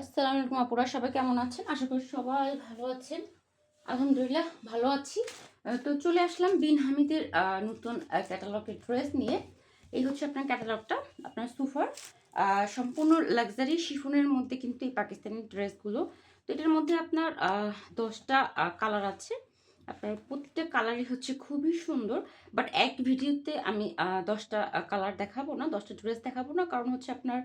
আসসালামু আলাইকুম আপুরা সবাই কেমন আছেন? আশা করি সবাই ভালো আছেন। আলহামদুলিল্লাহ, ভালো আছি। তো চলে আসলাম বিন হামিদের নতুন ক্যাটালগের ড্রেস নিয়ে। এই হচ্ছে আপনার ক্যাটালগটা, আপনার সুফার। সম্পূর্ণ লাক্সারি শিফনের মধ্যে কিন্তু এই পাকিস্তানি ড্রেসগুলো। তো এটার মধ্যে আপনার দশটা কালার আছে। আপনার প্রত্যেকটা কালারই হচ্ছে খুবই সুন্দর। বাট এক ভিডিওতে আমি দশটা কালার দেখাবো না, দশটা ড্রেস দেখাবো না। কারণ হচ্ছে আপনার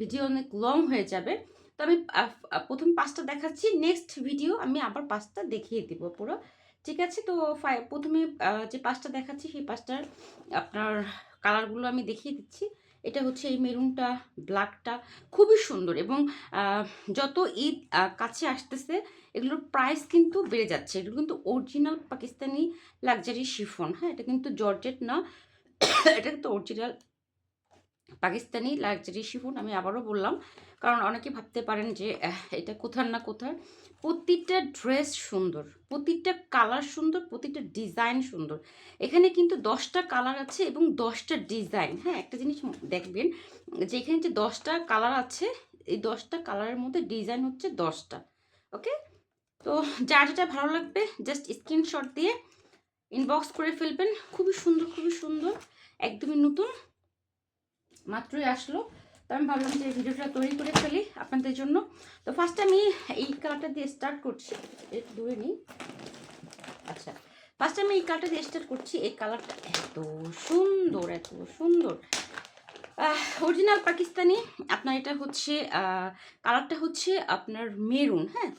ভিডিও অনেক লং হয়ে যাবে। তো আমি প্রথম পাঁচটা দেখাচ্ছি নেক্সট ভিডিও আমি আবার পাঁচটা দেখিয়ে দিব পুরো। ঠিক আছে? তো প্রথমে যে পাঁচটা দেখাচ্ছি, সেই পাঁচটার আপনার কালারগুলো আমি দেখিয়ে দিচ্ছি। এটা হচ্ছে এই মেরুনটা ব্ল্যাকটা খুবই সুন্দর এবং যত ঈদ কাছে আসতেছে, এগুলোর প্রাইস কিন্তু বেড়ে যাচ্ছে। এগুলো কিন্তু অরিজিনাল পাকিস্তানি লাক্সারি শিফন হ্যাঁ? এটা কিন্তু জর্জেট না, এটা কিন্তু অরিজিনাল পাকিস্তানি লাক্সারি শিফন আমি আবারও বললাম। কারণ অনেকে ভাবতে পারেন যে এটা কোথার না কোথার। প্রতিটা ড্রেস সুন্দর, প্রতিটা কালার সুন্দর, প্রতিটা ডিজাইন সুন্দর। এখানে কিন্তু দশটা কালার আছে এবং দশটা ডিজাইন। হ্যাঁ একটা জিনিস দেখবেন যে এখানে যে দশটা কালার আছে, এই দশটা কালারের মধ্যে ডিজাইন হচ্ছে দশটা, ওকে? তো যা যেটা ভালো লাগবে, জাস্ট স্ক্রিনশট দিয়ে ইনবক্স করে ফেলবেন। খুবই সুন্দর খুবই সুন্দর, একদমই নতুন। মাত্রই আসলো। তো আমি ভাবলাম যে ভিডিওটা তৈরি করে ফেলি আপনাদের জন্য। তো ফার্স্ট আমি এই কালারটা দিয়ে স্টার্ট করছি। একটু দূরে নিই। আচ্ছা ফার্স্ট আমি এই কালারটা দিয়ে স্টার্ট করছি। এই কালারটা এত সুন্দর এত সুন্দর। অরিজিনাল পাকিস্তানি। আপনার এটা হচ্ছে কালারটা হচ্ছে আপনার মেরুন হ্যাঁ?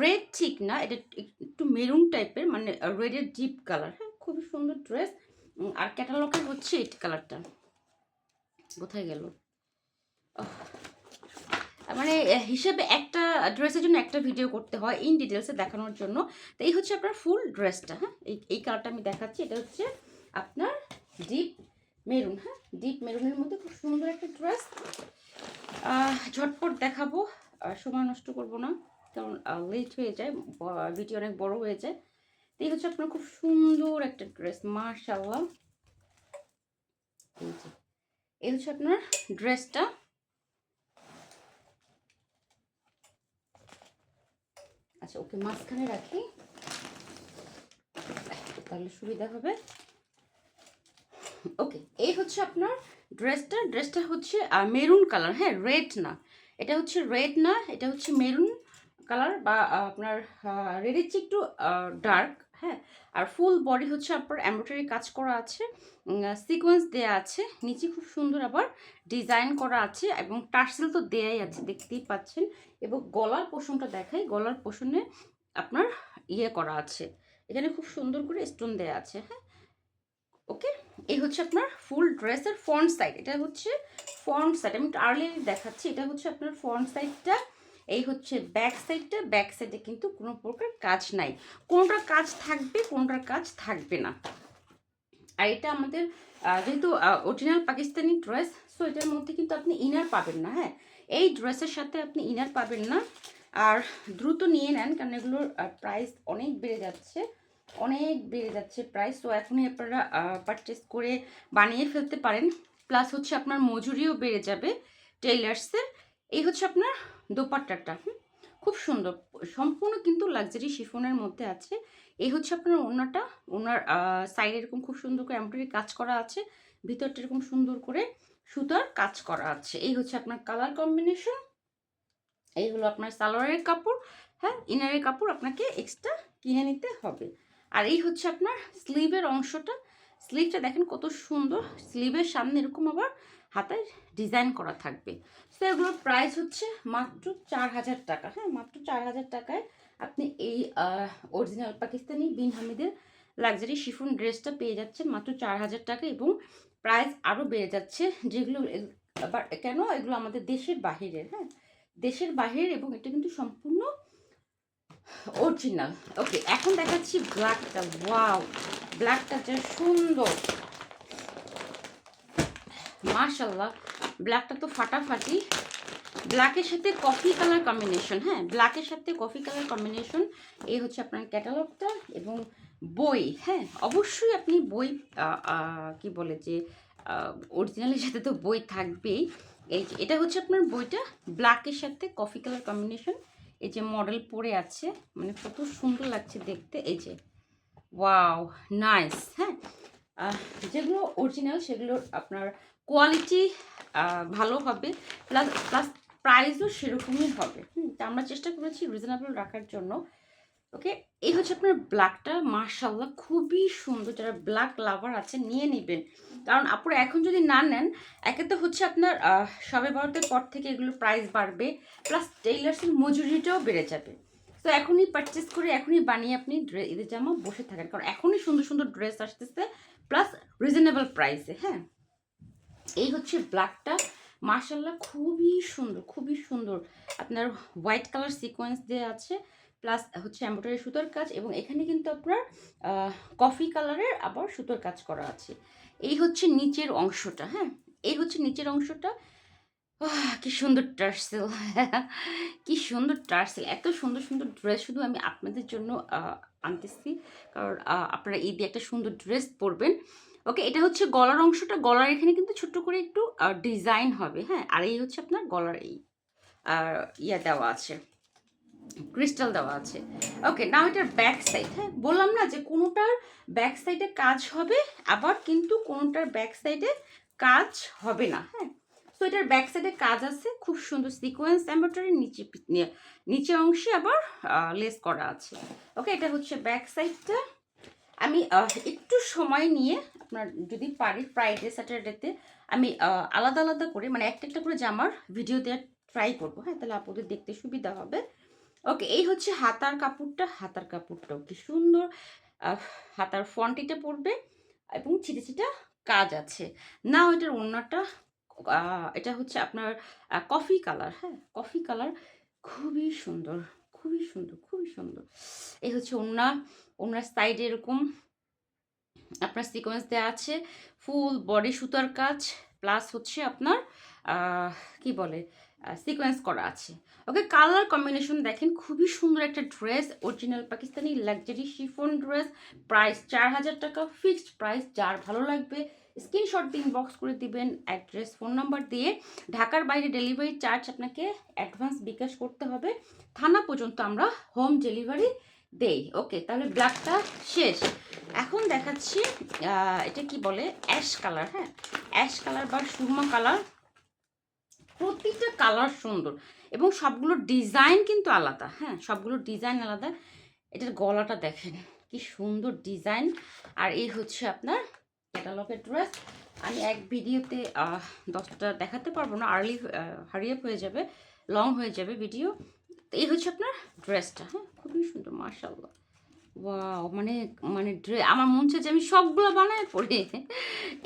রেড ঠিক না, এটা একটু মেরুন টাইপের মানে রেডের ডিপ কালার হ্যাঁ? খুবই সুন্দর ড্রেস আর ক্যাটালগের হচ্ছে এই কালারটা কোথায় গেল? মানে হিসেবে একটা ড্রেসের জন্য একটা ভিডিও করতে হয় ইন ডিটেলসে দেখানোর জন্য। তো এই হচ্ছে আপনার ফুল ড্রেসটা হ্যাঁ? এই এই কালারটা আমি দেখাচ্ছি। এটা হচ্ছে আপনার ডিপ মেরুন হ্যাঁ? ডিপ মেরুনের মধ্যে খুব সুন্দর একটা ড্রেস ঝটপট দেখাবো। সময় নষ্ট করব না, কারণ লেট হয়ে যায় ভিডিও অনেক বড় হয়ে যায়। তো এই হচ্ছে আপনার খুব সুন্দর একটা ড্রেস মার্শাল্লাহ এই হচ্ছে আপনার ড্রেসটা। আচ্ছা ওকে মাঝখানে রাখি। তাহলে সুবিধা হবে। ওকে, এই হচ্ছে আপনার ড্রেসটা। ড্রেসটা হচ্ছে মেরুন কালার হ্যাঁ রেড না। এটা হচ্ছে রেড না, এটা হচ্ছে মেরুন কালার বা আপনার রেডের চেয়ে একটু ডার্ক। হ্যাঁ? আর ফুল বডি হচ্ছে আপনার এমব্রয়ডারি কাজ করা আছে। সিকোয়েন্স দেয়া আছে। নিচে খুব সুন্দর আবার ডিজাইন করা আছে এবং টার্সেল তো দেয়াই আছে, দেখতেই পাচ্ছেন। এবং গলার পোষণটা দেখাই। গলার পোষণে আপনার ইয়ে করা আছে। এখানে খুব সুন্দর করে স্টোন দেয়া আছে হ্যাঁ? ওকে এই হচ্ছে আপনার ফুল ড্রেসের ফ্রন্ট সাইড এটা হচ্ছে ফ্রন্ট সাইড আমি আর্লি দেখাচ্ছি। এটা হচ্ছে আপনার ফ্রন্ট সাইডটা এই হচ্ছে ব্যাক সাইডটা ব্যাক সাইডে কিন্তু কোনো প্রকার কাজ নাই। কোনটার কাজ থাকবে, কোনটার কাজ থাকবে না। আর এটা আমাদের যেহেতু অরিজিনাল পাকিস্তানি ড্রেস সো এটার মধ্যে কিন্তু আপনি ইনার পাবেন না হ্যাঁ? এই ড্রেসের সাথে আপনি ইনার পাবেন না। আর দ্রুত নিয়ে নেন, কারণ এগুলোর প্রাইস অনেক বেড়ে যাচ্ছে, অনেক বেড়ে যাচ্ছে প্রাইস তো এখনই আপনারা পারচেস করে বানিয়ে ফেলতে পারেন। প্লাস হচ্ছে আপনার মজুরিও বেড়ে যাবে টেইলার্সের এই হচ্ছে আপনার দোপাট্টাটা, হুম? খুব সুন্দর। সম্পূর্ণ কিন্তু লাক্সারি শিফনের মধ্যে আছে। এই হচ্ছে আপনার ওনাটা ওনার সাইড এরকম খুব সুন্দর করে এমব্রয়ডারি কাজ করা আছে। ভিতরটা এরকম সুন্দর করে সুতার কাজ করা আছে। এই হচ্ছে আপনার কালার কম্বিনেশন এই হলো আপনার সালোয়ারের কাপড় হ্যাঁ? ইনারের কাপড় আপনাকে এক্সট্রা কিনে নিতে হবে। আর এই হচ্ছে আপনার স্লিভের অংশটা। স্লিভটা দেখেন কত সুন্দর। স্লিভের সামনে এরকম আবার হাতায় ডিজাইন করা থাকবে। এগুলোর প্রাইস হচ্ছে মাত্র চার হাজার টাকা। হ্যাঁ মাত্র চার হাজার টাকায় আপনি এই অরিজিনাল পাকিস্তানি বিন হামিদের লাক্সারি শিফন ড্রেসটা পেয়ে যাচ্ছেন মাত্র চার হাজার টাকা এবং প্রাইস আরও বেড়ে যাচ্ছে যেগুলো কেন? এগুলো আমাদের দেশের বাহিরের হ্যাঁ? দেশের বাহিরের এবং এটা কিন্তু সম্পূর্ণ অরিজিনাল ওকে এখন দেখাচ্ছি ব্ল্যাকটা ওয়াও ব্ল্যাকটা যে সুন্দর। মাশাল্লাহ ব্ল্যাকটা তো ফাটাফাটি। ব্ল্যাকের সাথে কফি কালার কম্বিনেশন হ্যাঁ? ব্ল্যাকের সাথে কফি কালার কম্বিনেশন এই হচ্ছে আপনার ক্যাটালগটা এবং বই হ্যাঁ? অবশ্যই আপনি বই কি বলে যে অরিজিনালের সাথে তো বই থাকবেই। এই এটা হচ্ছে আপনার বইটা ব্ল্যাকের সাথে কফি কালার কম্বিনেশন এই যে মডেল পরে আছে মানে কত সুন্দর লাগছে দেখতে, এই যে ওয়াও নাইস হ্যাঁ? যেগুলো অরিজিনাল সেগুলোর আপনার কোয়ালিটি ভালো হবে প্লাস প্লাস প্রাইসও সেরকমই হবে। হুম, তা আমরা চেষ্টা করেছি রিজনেবল রাখার জন্য। ওকে এই হচ্ছে আপনার ব্ল্যাকটা মার্শাল্লাহ খুবই সুন্দর। যারা ব্ল্যাক লাভার আছে, নিয়ে নেবেন। কারণ আপনারা এখন যদি না নেন, একে তো হচ্ছে আপনার সবে ভারতের পর থেকে এগুলো প্রাইস বাড়বে প্লাস টেইলার্সের মজুরিটাও বেড়ে যাবে। তো এখনই পারচেস করে, এখনই বানিয়ে আপনি ঈদের জামা বসে থাকেন। কারণ এখনই সুন্দর সুন্দর ড্রেস আসতেছে প্লাস রিজনেবল প্রাইসে হ্যাঁ? এই হচ্ছে ব্ল্যাকটা মার্শাল্লাহ খুবই সুন্দর খুবই সুন্দর। আপনার হোয়াইট কালার সিকোয়েন্স দেওয়া আছে প্লাস হচ্ছে এম্ব্রয়ডারি সুতোর কাজ এবং এখানে কিন্তু আপনার কফি কালারের আবার সুতোর কাজ করা আছে। এই হচ্ছে নিচের অংশটা হ্যাঁ? এই হচ্ছে নিচের অংশটা। কি সুন্দর টার্সেল। কি সুন্দর টার্সেল। এত সুন্দর সুন্দর ড্রেস শুধু আমি আপনাদের জন্য আনতেছি। কারণ আপনারা ঈদে একটা সুন্দর ড্রেস পরবেন। ওকে এটা হচ্ছে গলার অংশটা, গলার এখানে কিন্তু ছোট্ট করে একটু ডিজাইন হবে হ্যাঁ? আর এই হচ্ছে আপনার গলার এই ইয়া দেওয়া আছে ক্রিস্টাল দেওয়া আছে। ওকে নাও এটার ব্যাক সাইড হ্যাঁ? বললাম না যে কোনোটার ব্যাক সাইডে কাজ হবে, আবার কিন্তু কোনোটার ব্যাক সাইডে কাজ হবে না হ্যাঁ? তো এটার ব্যাক সাইডে কাজ আছে, খুব সুন্দর সিকোয়েন্স এম্ব্রয়ডারি নিচে নিচে অংশে আবার লেস করা আছে। ওকে এটা হচ্ছে ব্যাক সাইডটা আমি একটু সময় নিয়ে আপনার যদি পারি ফ্রাইডে স্যাটারডেতে আমি আলাদা আলাদা করে মানে একটা একটা করে জামার ভিডিও দেওয়ার ট্রাই করব। হ্যাঁ তাহলে আপনাদের দেখতে সুবিধা হবে। ওকে এই হচ্ছে হাতার কাপড়টা, হাতার কাপড়টাও কি সুন্দর। হাতার ফন্টিটা পড়বে এবং ছিটে ছিটা কাজ আছে। না এটার ওড়নাটা এটা হচ্ছে আপনার কফি কালার হ্যাঁ কফি কালার খুবই সুন্দর খুবই সুন্দর খুবই সুন্দর। এই হচ্ছে ওড়না ওনার সাইডে এরকম আপনার সিকোয়েন্স দেওয়া আছে ফুল বডি সুতার কাজ প্লাস হচ্ছে আপনার কি বলে সিকোয়েন্স করা আছে। ওকে কালার কম্বিনেশন দেখেন, খুবই সুন্দর একটা dress original Pakistani luxury chiffon dress price চার হাজার টাকা ফিক্সড প্রাইস যার ভালো লাগবে স্ক্রিনশট দিন বক্স করে দিবেন অ্যাড্রেস ফোন নাম্বার দিয়ে। ঢাকার বাইরে ডেলিভারি চার্জ আপনাকে অ্যাডভান্স বিকাশ করতে হবে। থানা পর্যন্ত আমরা হোম ডেলিভারি দেই ওকে তাহলে ব্ল্যাকটা শেষ। এখন দেখাচ্ছি এটা কি বলে? অ্যাশ কালার হ্যাঁ? অ্যাশ কালার বা সুরমা কালার প্রতিটা কালার সুন্দর। এবং সবগুলোর ডিজাইন কিন্তু আলাদা হ্যাঁ? সবগুলোর ডিজাইন আলাদা। এটার গলাটা দেখেন, কি সুন্দর ডিজাইন আর এই হচ্ছে আপনার ক্যাটালগের ড্রেস আমি এক ভিডিওতে দশটা দেখাতে পারব না আর্লি হারিয়ে হয়ে যাবে লং হয়ে যাবে ভিডিও এই হচ্ছে আপনার ড্রেসটা হ্যাঁ? খুবই সুন্দর মার্শাল্লাহ ওয়াও মানে মানে ড্রে আমার মন যে আমি সবগুলো বানায় পড়ি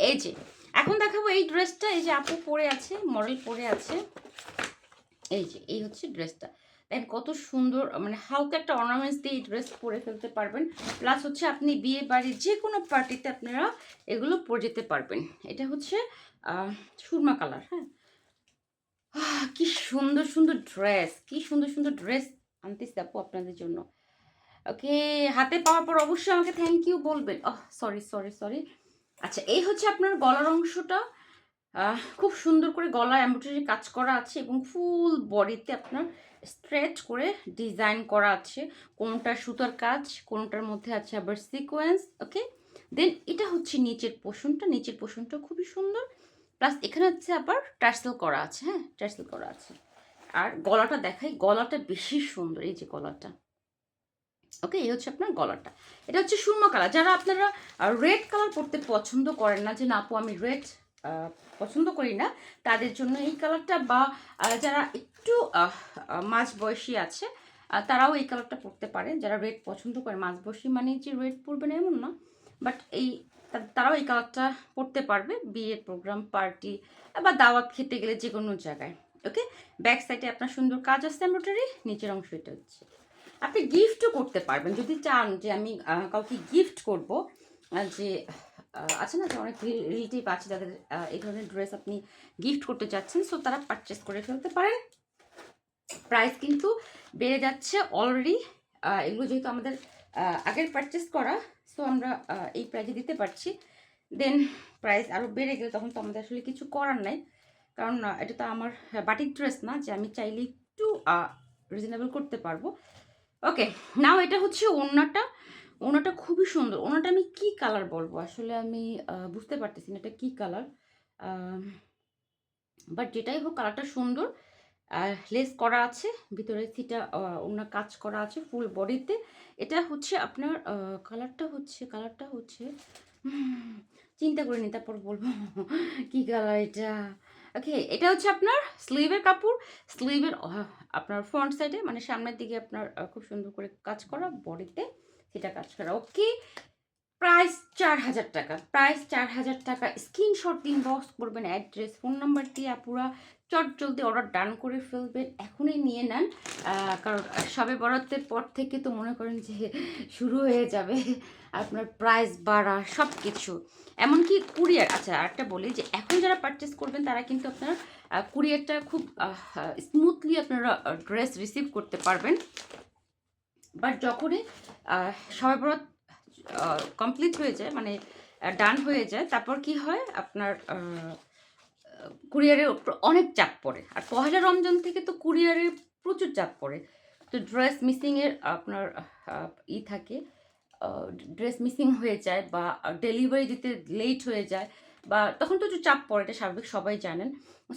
এই যে, এখন দেখাবো এই ড্রেসটা এই যে আপু পরে আছে মডেল পরে আছে। এই যে, এই হচ্ছে ড্রেসটা দেখেন কত সুন্দর মানে হালকা একটা অর্নামেন্টস দিয়ে এই ড্রেস পরে ফেলতে পারবেন। প্লাস হচ্ছে আপনি বিয়ে বাড়ির যে কোনো পার্টিতে আপনারা এগুলো পরে যেতে পারবেন। এটা হচ্ছে সুরমা কালার হ্যাঁ? কি সুন্দর সুন্দর ড্রেস কি সুন্দর সুন্দর ড্রেস আনতেছি আপু আপনাদের জন্য। ওকে হাতে পাওয়ার পর অবশ্যই আমাকে থ্যাংক ইউ বলবেন। ওহ সরি সরি সরি আচ্ছা এই হচ্ছে আপনার গলার অংশটা। খুব সুন্দর করে গলা এমব্রয়ডারি কাজ করা আছে এবং ফুল বডিতে আপনার স্ট্রেচ করে ডিজাইন করা আছে। কোনটা সুতার কাজ, কোনটার মধ্যে আছে আবার সিকোয়েন্স ওকে দেন এটা হচ্ছে নিচের পোষণটা নিচের পোষণটা খুবই সুন্দর। প্লাস এখানে হচ্ছে আবার টার্সেল করা আছে হ্যাঁ? টার্সেল করা আছে। আর গলাটা দেখাই, গলাটা বেশি সুন্দর, এই যে গলাটা। ওকে এই হচ্ছে আপনার গলাটা। এটা হচ্ছে সুরমা কালার যারা আপনারা রেড কালার পরতে পছন্দ করেন না, যে না, আপু, আমি রেড পছন্দ করি না, তাদের জন্য এই কালারটা বা যারা একটু মাঝ বয়সী আছে তারাও এই কালারটা পরতে পারে যারা রেড পছন্দ করে, মাঝ বয়সী মানে যে রেড পরবে না এমন না বাট এই তারাও এই কালারটা পরতে পারবে, বিয়ের প্রোগ্রাম পার্টি বা দাওয়াত খেতে গেলে যে কোনো জায়গায় ওকে ব্যাক সাইডে আপনার সুন্দর কাজ আছে এমব্রয়ডারি নিচের অংশ এটা হচ্ছে। আপনি গিফটও করতে পারবেন, যদি চান যে আমি কাউকে গিফট করব যে আছে না যে অনেক রিলেটিভ আছে যাদের এই ধরনের ড্রেস আপনি গিফট করতে চাচ্ছেন সো তারা পারচেস করে ফেলতে পারেন। প্রাইস কিন্তু বেড়ে যাচ্ছে অলরেডি এগুলো যেহেতু আমাদের আগের পারচেস করা সো আমরা এই প্রাইজে দিতে পারছি। দেন প্রাইস আরও বেড়ে গেলে তখন তো আমাদের আসলে কিছু করার নাই। কারণ এটা তো আমার বাটিক ড্রেস না, যে আমি চাইলে একটু রিজনেবল করতে পারব। ওকে নাও এটা হচ্ছে ওড়নাটা। ওড়নাটা খুবই সুন্দর। ওড়নাটা আমি কি কালার বলব? আসলে আমি বুঝতে পারতেছি না এটা কি কালার বাট যেটাই হোক কালারটা সুন্দর। লেস করা আছে, ভিতরে সিটা ওনার কাজ করা আছে ফুল বডিতে এটা হচ্ছে আপনার কালারটা হচ্ছে কালারটা হচ্ছে চিন্তা করে নি তারপর বলব কি কালার এটা? ওকে এটা হচ্ছে আপনার স্লিভের কাপড়। স্লিভের আপনার ফ্রন্ট সাইডে মানে সামনের দিকে আপনার খুব সুন্দর করে কাজ করা বডিতে সেটা কাজ করা। ওকে প্রাইস চার হাজার টাকা। প্রাইস চার হাজার টাকা। স্ক্রিনশট দিন বক্স করবেন অ্যাড্রেস ফোন নাম্বার দিয়ে আপুরা চট জলদি অর্ডার ডান করে ফেলবেন, এখনই নিয়ে নেন। কারণ সবে বরাতের পর থেকে তো মনে করেন যে শুরু হয়ে যাবে আপনার প্রাইস বাড়া সব কিছু এমনকি কুরিয়ার আচ্ছা আরেকটা বলি যে এখন যারা পারচেস করবেন, তারা কিন্তু আপনার কুরিয়ারটা খুব স্মুথলি আপনারা ড্রেস রিসিভ করতে পারবেন। বাট যখনই সবে বরাত কমপ্লিট হয়ে যায় মানে ডান হয়ে যায়, তারপর কি হয়? আপনার কুরিয়ারের অনেক চাপ পড়ে। আর পহেলা রমজান থেকে তো কুরিয়ারের প্রচুর চাপ পড়ে। তো ড্রেস মিসিংয়ের আপনার ই থাকে ড্রেস মিসিং হয়ে যায় বা ডেলিভারি দিতে লেট হয়ে যায় বা তখন তো একটু চাপ পড়ে, এটা স্বাভাবিক, সবাই জানেন।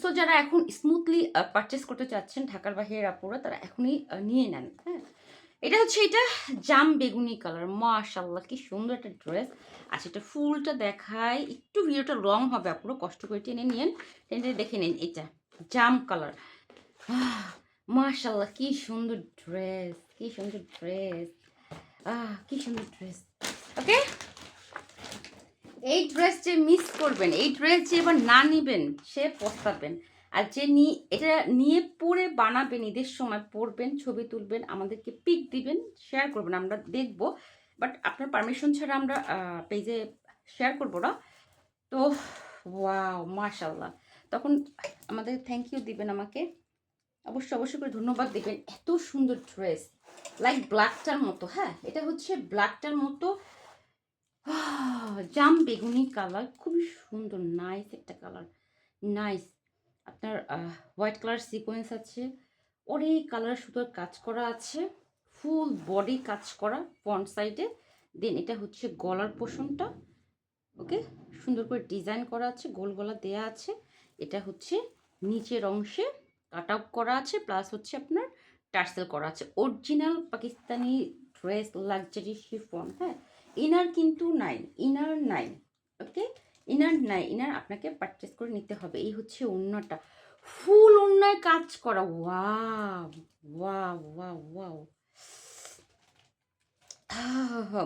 সো যারা এখন স্মুথলি পারচেস করতে চাচ্ছেন ঢাকার বাহিরের আপুরা, তারা এখনই নিয়ে নেন হ্যাঁ। এটা হচ্ছে এটা জাম বেগুনি কালার মাশাল্লাহ কি সুন্দর একটা ড্রেস আচ্ছা এটা ফুলটা দেখায় একটু ভিডিওটা লং হবে আপুরো কষ্ট করে টেনে নিন টেনে দেখে নিন, এটা জাম কালার মাশাল্লাহ কি সুন্দর ড্রেস কি সুন্দর ড্রেস আহ, কি সুন্দর ড্রেস ওকে এই ড্রেস যে মিস করবেন, এই ড্রেস যে এবার না নিবেন, সে পস্তাবেন। আর যে নিয়ে এটা নিয়ে পরে বানাবেন ঈদের সময় পরবেন ছবি তুলবেন, আমাদেরকে পিক দিবেন শেয়ার করবেন, আমরা দেখব। বাট আপনার পারমিশন ছাড়া আমরা পেজে শেয়ার করব না। তো ওয়াও মাশাল্লাহ তখন আমাদের থ্যাংক ইউ দিবেন আমাকে। অবশ্যই অবশ্যই করে ধন্যবাদ দেবেন। এত সুন্দর ড্রেস লাইক ব্ল্যাকটার মতো হ্যাঁ? এটা হচ্ছে ব্ল্যাকটার মতো। জাম বেগুনি কালার খুবই সুন্দর নাইস একটা কালার নাইস আপনার হোয়াইট কালার সিকোয়েন্স আছে, অনেক কালার সুতোর কাজ করা আছে ফুল বডি কাজ করা ফ্রন্ট সাইডে দেন এটা হচ্ছে গলার পোষণটা ওকে সুন্দর করে ডিজাইন করা আছে, গোল গলা দেয়া আছে। এটা হচ্ছে নিচের অংশে কাট করা আছে প্লাস হচ্ছে আপনার টার্সেল করা আছে। Original Pakistani dress luxury chiffon হ্যাঁ? ইনার কিন্তু নাই ইনার নাই ওকে ইনার নাই ইনার আপনাকে পারচেস করে নিতে হবে। এই হচ্ছে অন্যটা ফুল অন্যায় কাজ করা।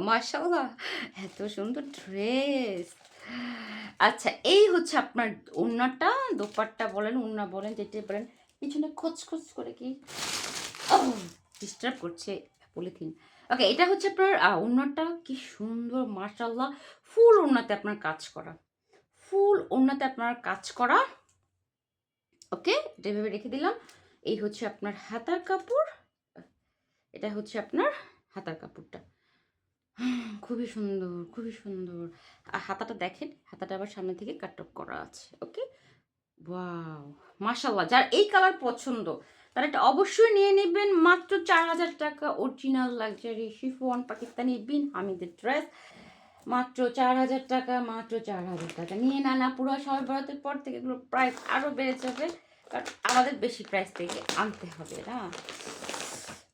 মাশাল্লাহ এত সুন্দর ড্রেস আচ্ছা এই হচ্ছে আপনার ওন্নাটা দোপাট্টা বলেন ওন্না বলেন যেটি বলেন, পিছনে খোঁজ খোঁজ করে কি? ডিস্টার্ব করছে পলিথিন ওকে এটা হচ্ছে আপনার ওড়নাটা কি সুন্দর মাশাল্লাহ ফুল ওড়নাতে আপনার কাজ করা। ফুল, ওড়নাতে আপনার কাজ করা। ওকে, এটা এভাবে রেখে দিলাম। এই হচ্ছে আপনার হাতার কাপড়। এটা হচ্ছে আপনার হাতার কাপড়টা। খুবই সুন্দর খুবই সুন্দর। আর হাতাটা দেখেন, হাতাটা আবার সামনে থেকে কাট অফ করা আছে, ওকে? ওয়াও মাশাল্লাহ যার এই কালার পছন্দ, তারা এটা অবশ্যই নিয়ে নেবেন। মাত্র চার হাজার টাকা original luxury chiffon Pakistani, Bin, হামিদের ড্রেস মাত্র চার হাজার টাকা, মাত্র চার হাজার টাকা। নিয়ে না না, পুরো সবাই বরাতের পর থেকে এগুলো প্রাইস আরও বেড়ে যাবে কারণ আমাদের বেশি প্রাইস থেকে আনতে হবে, না?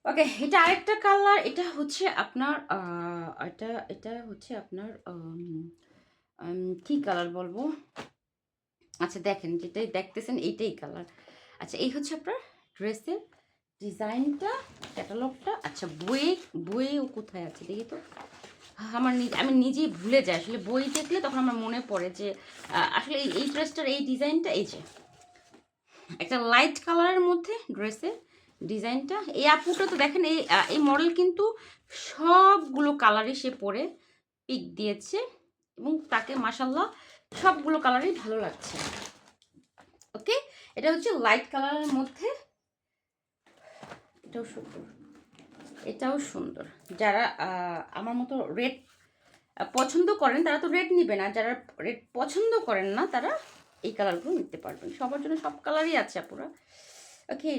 ওকে এটা আরেকটা কালার এটা হচ্ছে আপনার এটা এটা হচ্ছে আপনার কি কালার বলব? আচ্ছা দেখেন, যেটাই দেখতেছেন, এইটাই কালার আচ্ছা এই হচ্ছে আপনার ড্রেসের ডিজাইনটা ক্যাটালগটা আচ্ছা বইয়ে বইয়েও কোথায় আছে, দেখি তো। আমার আমি নিজেই ভুলে যাই। আসলে বই দেখলে তখন আমার মনে পড়ে যে আসলে এই- এই ড্রেসটার এই ডিজাইনটা, এই যে, একটা লাইট কালারের মধ্যে ড্রেসের ডিজাইনটা। এই আপুটা তো দেখেন, এই এই মডেল কিন্তু সবগুলো কালারই সে পরে পিক দিয়েছে এবং তাকে মাসাল্লাহ সবগুলো কালারই ভালো লাগছে। ওকে এটা হচ্ছে লাইট কালারের মধ্যে। এটাও সুন্দর। এটাও সুন্দর। যারা আমার মতো রেড পছন্দ করেন, তারা তো রেড নিবে না। যারা রেড পছন্দ করেন না, তারা এই কালারগুলো নিতে পারবেন। সবার জন্য সব কালারই আছে আপুরা। ওকে,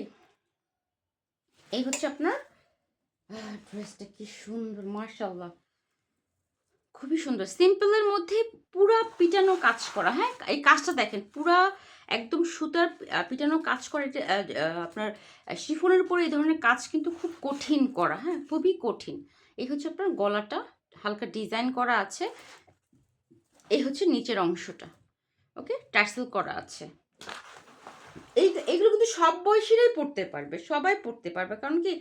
এই হচ্ছে আপনার ড্রেসটা কি সুন্দর মার্শাল্লাহ খুবই সুন্দর। সিম্পলের মধ্যে পুরা পিটানো কাজ করা হ্যাঁ? এই কাজটা দেখেন, পুরা একদম সুতার পিটানো কাজ করা আপনার শিফনের উপরে এই ধরনের কাজ কিন্তু খুব কঠিন করা হ্যাঁ খুবই কঠিন। এই হচ্ছে আপনার গলাটা, হালকা ডিজাইন করা আছে। এই হচ্ছে নিচের অংশটা, ওকে? টার্সেল করা আছে। এই এইগুলো কিন্তু সব বয়সীরাই পড়তে পারবে, সবাই পড়তে পারবে, কারণ কি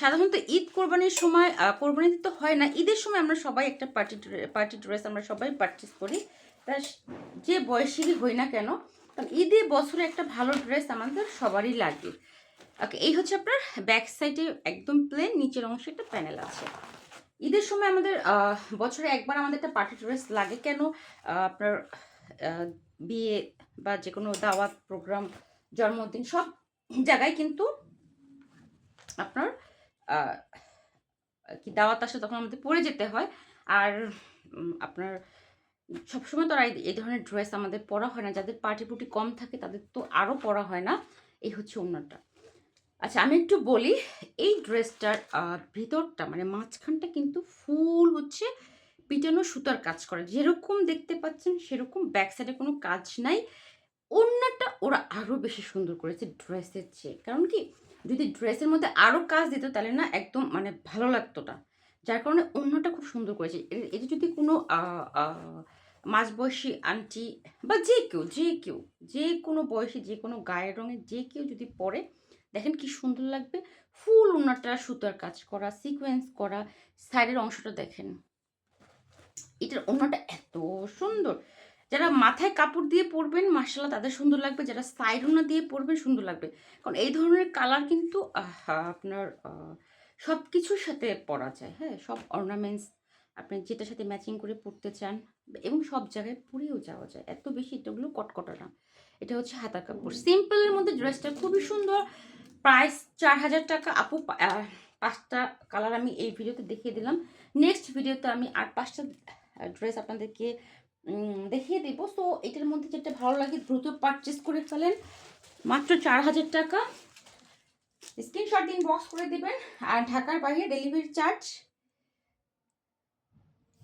সাধারণত ঈদ কোরবানির সময় কোরবানিতে তো হয় না, ঈদের সময় আমরা সবাই একটা পার্টি পার্টি ড্রেস আমরা সবাই পারচেস করি। তা যে বয়সীরই হই না কেন কারণ ঈদে বছরে একটা ভালো ড্রেস আমাদের সবারই লাগে। ওকে এই হচ্ছে আপনার ব্যাক সাইডে একদম প্লেন নিচের অংশে একটা প্যানেল আছে। ঈদের সময় আমাদের বছরে একবার আমাদের একটা পার্টি ড্রেস লাগে। কেন? আপনার বিয়ে বা যে কোনো দাওয়াত প্রোগ্রাম জন্মদিন সব জায়গায় কিন্তু আপনার কি দাওয়াত আসে তখন আমাদের পরে যেতে হয়। আর আপনার সবসময় তো আর এই- ধরনের ড্রেস আমাদের পরা হয় না। যাদের পার্টি পুটি কম থাকে, তাদের তো আরও পরা হয় না। এই হচ্ছে অন্যটা। আচ্ছা আমি একটু বলি, এই ড্রেসটার ভিতরটা মানে মাঝখানটা কিন্তু ফুল হচ্ছে পিটানো সুতার কাজ করা। যেরকম দেখতে পাচ্ছেন, সেরকম ব্যাক সাইডে কোনো কাজ নাই। অন্যটা ওরা আরও বেশি সুন্দর করেছে ড্রেসের চেয়ে। কারণ কি, যদি ড্রেসের মধ্যে আরও কাজ দিত, তাহলে না একদম মানে ভালো লাগতো না। যার কারণে অন্যটা খুব সুন্দর করেছে। এটা যদি কোনো মাঝবয়সী আন্টি বা যে কেউ যে কেউ, যে কোনো বয়সী, যে কোনো গায়ের রঙের যে কেউ যদি পরে, দেখেন কি সুন্দর লাগবে? ফুল ওনাটা সুতার কাজ করা সিকোয়েন্স করা সাইডের অংশটা দেখেন। এটার ওনাটা এত সুন্দর। যারা মাথায় কাপড় দিয়ে পরবেন মার্শাল্লাহ তাদের সুন্দর লাগবে। যারা সাইড ওনা দিয়ে পরবেন, সুন্দর লাগবে। কারণ এই ধরনের কালার কিন্তু আপনার সব কিছুর সাথে পরা যায়। হ্যাঁ সব অর্নামেন্টস আপনি যেটার সাথে ম্যাচিং করে পরতে চান এবং সব জায়গায় পরেও যাওয়া যায়। এত বেশি এটাগুলো কটকটা না। এটা হচ্ছে হাতা কাপড়। সিম্পলের মধ্যে ড্রেসটা খুবই সুন্দর। প্রাইস চার হাজার টাকা। আপু পাঁচটা কালার আমি এই ভিডিওতে দেখিয়ে দিলাম। নেক্সট ভিডিওতে আমি আর পাঁচটা ড্রেস আপনাদেরকে দেখিয়ে দেবো। সো এটার মধ্যে যেটা ভালো লাগে, দ্রুত পারচেস করে ফেলেন। মাত্র চার হাজার টাকা। স্ক্রিনশট দিন বক্স করে দেবেন। আর ঢাকার বাইরে ডেলিভারি চার্জ